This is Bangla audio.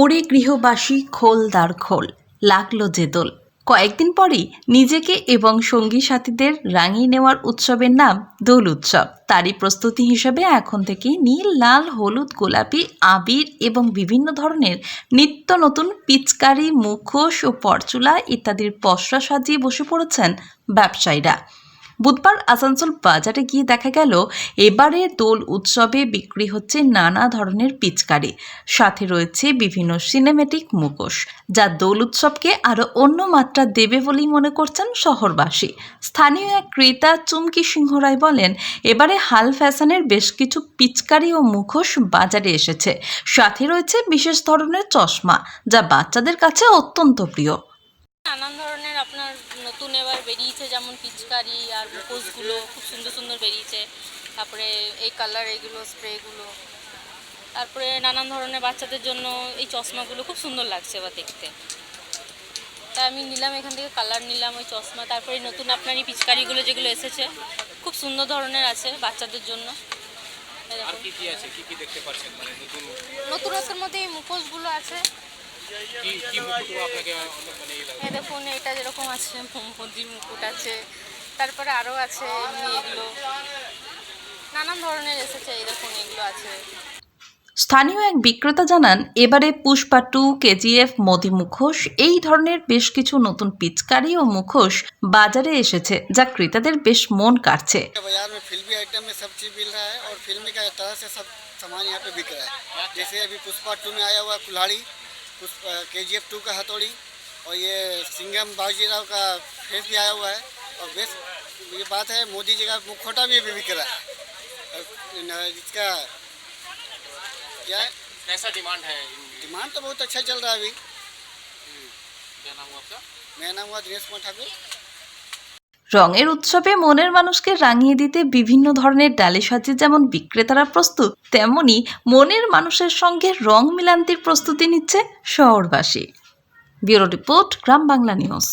ওরে গৃহবাসী খোল দ্বার খোল, লাগল যে দোল। কয়েকদিন পরই নিজেকে এবং সঙ্গী সাথীদের রাঙিয়ে নেওয়ার উৎসবের নাম দোল উৎসব। তারই প্রস্তুতি হিসেবে এখন থেকেই নীল, লাল, হলুদ, গোলাপি, আবির এবং বিভিন্ন ধরনের নিত্য নতুন পিচকারি, মুখোশ ও পরচুলা ইত্যাদির পসরা সাজিয়ে বসে পড়েছেন ব্যবসায়ীরা। বুধবার আসানসোল বাজারে গিয়ে দেখা গেল এবারের দোল উৎসবে বিক্রি হচ্ছে নানা ধরনের পিচকারি। সাথে রয়েছে বিভিন্ন সিনেমেটিক মুখোশ, যা দোল উৎসবকে আরও অন্য মাত্রা দেবে বলেই মনে করছেন শহরবাসী। স্থানীয় এক ক্রেতা চুমকি সিংহ রায় বলেন, এবারে হাল ফ্যাশনের বেশ কিছু পিচকারি ও মুখোশ বাজারে এসেছে। সাথে রয়েছে বিশেষ ধরনের চশমা, যা বাচ্চাদের কাছে অত্যন্ত প্রিয়। নানান ধরনের আপনার নতুন এবার বেরিয়েছে যেমন পিচকারি আর মুখোশগুলো খুব সুন্দর সুন্দর বেরিয়েছে। তারপরে এই কালার এগুলো স্প্রেগুলো তারপরে নানান ধরনের বাচ্চাদের জন্য এই চশমাগুলো খুব সুন্দর লাগছে এবার দেখতে। তা আমি নিলাম এখান থেকে কালার নিলাম ওই চশমা। তারপরে নতুন আপনার এই পিচকারিগুলো যেগুলো এসেছে খুব সুন্দর ধরনের আছে বাচ্চাদের জন্য। মানে নতুন নতুনত্বের মধ্যে এই মুখোশগুলো আছে। কি কি মুকুট আপনাকে অনেক মানে ইয়ে লাগে এই দেখুন এটা যেরকম আছে মোদির মুকুট আছে তারপরে আরও আছে এমনি এগুলো নানান ধরনের এসেছে এই দেখুন এগুলো আছে স্থানীয় এক বিক্রেতা জানান এবারে পুষ্পা টু কেজিএফ মোদি মুখোশ এই ধরনের বেশ কিছু নতুন পিচকারি ও মুখোশ বাজারে এসেছে যা ক্রেতাদের বেশ মন কাড়ছে बाजार में फिल्मी आइटम में सब चीज़ मिल रहा है और फिल्मी का तरह से सब सामान यहाँ पे बिक रहा है जैसे अभी पुष्पा टू में आया हुआ है कुल्हाड़ी पुष्पा के जी एफ़ टू का हथौड़ी और ये सिंगम बाजीराव का फेस भी आया हुआ है। और बेस्ट ये बात है मोदी जी का मुखोटा भी अभी बिक रहा है। इसका क्या है? कैसा डिमांड है डिमांड तो बहुत अच्छा चल रहा है अभी। क्या नाम हुआ आपका? मेरा नाम हुआ दिनेश कुमार ठाकुर। রঙের উৎসবে মনের মানুষকে রাঙিয়ে দিতে বিভিন্ন ধরনের ডালে সাজে যেমন বিক্রেতারা প্রস্তুত, তেমনি মনের মানুষের সঙ্গে রং মিলান্তির প্রস্তুতি নিচ্ছে শহরবাসী। Bureau report, Gram Bangla news.